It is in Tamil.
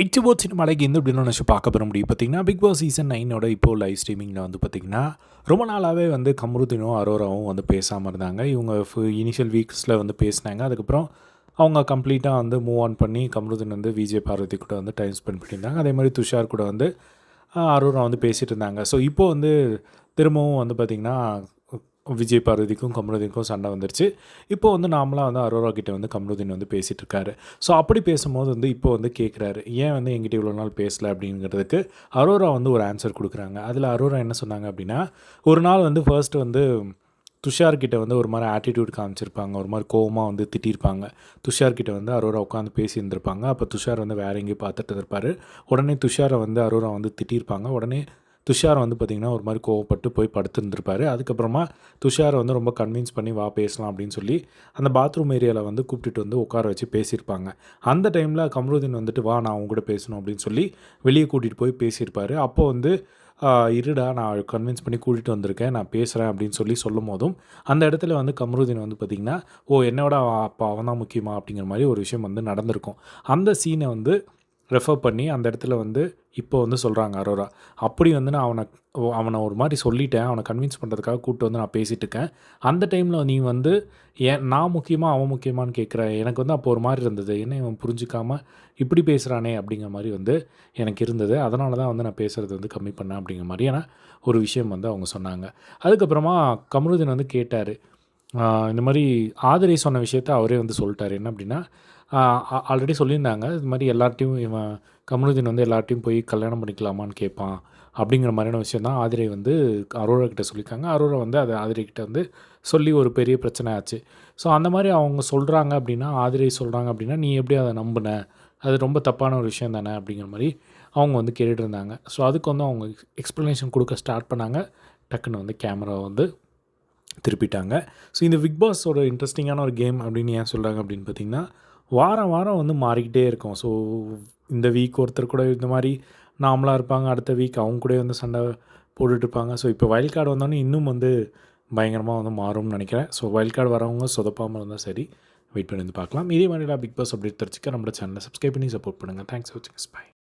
இச்சு போட் சினிமாலைக்கு எந்த அப்படின்னு நினச்சி பார்க்க பெற முடியும்? பார்த்தீங்கன்னா பிக் பாஸ் சீசன் நைனோட இப்போ லைவ் ஸ்ட்ரீமிங்கில் வந்து பார்த்திங்கன்னா ரொம்ப நாளாகவே வந்து கமருதினும் அரோராவும் வந்து பேசாமல் இருந்தாங்க. இவங்க இனிஷியல் வீக்ஸில் வந்து பேசினாங்க. அதுக்கப்புறம் அவங்க கம்ப்ளீட்டாக வந்து மூவ் ஆன் பண்ணி கமருதீன் வந்து விஜய் பார்வதி கூட வந்து டைம் ஸ்பெண்ட் பண்ணியிருந்தாங்க. அதே மாதிரி துஷார் கூட வந்து அரோரா வந்து பேசிகிட்டு இருந்தாங்க. ஸோ இப்போ வந்து திரும்பவும் வந்து பார்த்திங்கன்னா விஜய் பார்வதிக்கும் கமருதீனுக்கும் சண்டை வந்துருச்சு. இப்போ வந்து நாமளாக வந்து அரோரா கிட்டே வந்து கமருதீன் வந்து பேசிகிட்டு இருக்காரு ஸோ அப்படி பேசும்போது வந்து இப்போ வந்து கேட்குறாரு ஏன் வந்து எங்கிட்ட இவ்வளோ நாள் பேசலை அப்படிங்கிறதுக்கு அரோரா வந்து ஒரு ஆன்சர் கொடுக்குறாங்க. அதில் அரோரா என்ன சொன்னாங்க அப்படின்னா ஒரு நாள் வந்து ஃபர்ஸ்ட் வந்து துஷார்கிட்ட வந்து ஒரு மாதிரி ஆட்டிடியூட் காமிச்சிருப்பாங்க. ஒரு மாதிரி கோவமாக வந்து திட்டியிருப்பாங்க துஷார்கிட்ட வந்து அரோரா உட்காந்து பேசியிருந்திருப்பாங்க. அப்போ துஷார் வந்து வேற எங்கேயும் பார்த்துட்டு இருப்பார் உடனே துஷாரை வந்து அரோரா வந்து திட்டியிருப்பாங்க உடனே துஷார் வந்து பார்த்திங்கன்னா ஒரு மாதிரி கோவப்பட்டு போய் படுத்துருந்துருப்பாரு. அதுக்கப்புறமா துஷாரை வந்து ரொம்ப கன்வின்ஸ் பண்ணி வா பேசலாம் அப்படின்னு சொல்லி அந்த பாத்ரூம் ஏரியாவில் வந்து கூப்பிட்டுட்டு வந்து உட்கார வச்சு பேசியிருப்பாங்க. அந்த டைமில் கமருதீன் வந்துட்டு வா நான் அவங்க கூட பேசணும் அப்படின்னு சொல்லி வெளியே கூட்டிகிட்டு போய் பேசியிருப்பாரு. அப்போ வந்து இருடா நான் கன்வின்ஸ் பண்ணி கூட்டிகிட்டு வந்திருக்கேன் நான் பேசுகிறேன் அப்படின்னு சொல்லி சொல்லும் போதும் அந்த இடத்துல வந்து கமருதீன் வந்து பார்த்திங்கன்னா ஓ என்னோட அப்போ அவன் தான் முக்கியமா? அப்படிங்கிற மாதிரி ஒரு விஷயம் வந்து நடந்திருக்கும். அந்த சீனை வந்து ரெஃபர் பண்ணி அந்த இடத்துல வந்து இப்போ வந்து சொல்கிறாங்க அரோரா. அப்படி வந்து நான் அவனை அவனை ஒரு மாதிரி சொல்லிட்டேன். அவனை கன்வின்ஸ் பண்ணுறதுக்காக கூப்பிட்டு வந்து நான் பேசிகிட்டு இருக்கேன். அந்த டைமில் நீ வந்து ஏன் நான் முக்கியமாக அவன் முக்கியமான்னு கேட்குற எனக்கு வந்து அப்போ ஒரு மாதிரி இருந்தது. என்ன இவன் புரிஞ்சிக்காமல் இப்படி பேசுகிறானே அப்படிங்கிற மாதிரி வந்து எனக்கு இருந்தது. அதனால தான் வந்து நான் பேசுகிறது வந்து கம்மி பண்ணேன் அப்படிங்கிற மாதிரியான ஒரு விஷயம் வந்து அவங்க சொன்னாங்க. அதுக்கப்புறமா கமருதீன் வந்து கேட்டார். இந்த மாதிரி ஆதிரை சொன்ன விஷயத்த அவரே வந்து சொல்லிட்டார். என்ன அப்படின்னா ஆல்ரெடி சொல்லியிருந்தாங்க. இது மாதிரி எல்லார்ட்டையும் இவன் கமலுதீன் வந்து எல்லார்ட்டையும் போய் கல்யாணம் பண்ணிக்கலாமான்னு கேட்பான் அப்படிங்கிற மாதிரியான விஷயம் தான் ஆதிரை வந்து அரோரா கிட்ட சொல்லியிருக்காங்க. அரோரா வந்து அதை ஆதிரை கிட்ட வந்து சொல்லி ஒரு பெரிய பிரச்சனை ஆச்சு. ஸோ அந்த மாதிரி அவங்க சொல்கிறாங்க அப்படின்னா ஆதிரை சொல்கிறாங்க அப்படின்னா நீ எப்படி அதை நம்பின? அது ரொம்ப தப்பான ஒரு விஷயம் தானே அப்படிங்கிற மாதிரி அவங்க வந்து கேட்டுட்டு இருந்தாங்க. ஸோ அதுக்கு வந்து அவங்க எக்ஸ்ப்ளனேஷன் கொடுக்க ஸ்டார்ட் பண்ணாங்க. டக்குன்னு வந்து கேமரா வந்து திருப்பிட்டாங்க. ஸோ இந்த பிக் பாஸோட இன்ட்ரெஸ்டிங்கான ஒரு கேம் அப்படின்னு ஏன் சொல்கிறாங்க அப்படின்னு பார்த்தீங்கன்னா வாரம் வாரம் வந்து மாறிக்கிட்டே இருக்கும். ஸோ இந்த வீக் ஒருத்தர் கூட இந்த மாதிரி நாமளாக இருப்பாங்க. அடுத்த வீக் அவங்க கூட வந்து சண்டை போட்டுட்ருப்பாங்க ஸோ இப்போ வயல் கார்டு வந்தோடனே இன்னும் வந்து பயங்கரமாக வந்து மாறும்னு நினைக்கிறேன். ஸோ வயல் கார்டு வரவங்க சொதப்பாமல் இருந்தால் சரி. வெயிட் பண்ணி வந்து பார்க்கலாம். இதே மாதிரி பிக் பாஸ் அப்படி தெரிஞ்சுக்க. நம்மளோட சேனலை சப்ஸ்கிரைப் பண்ணி சப்போர்ட் பண்ணுங்கள் தேங்க்ஸ் ஃபார் வாட்சிங் பை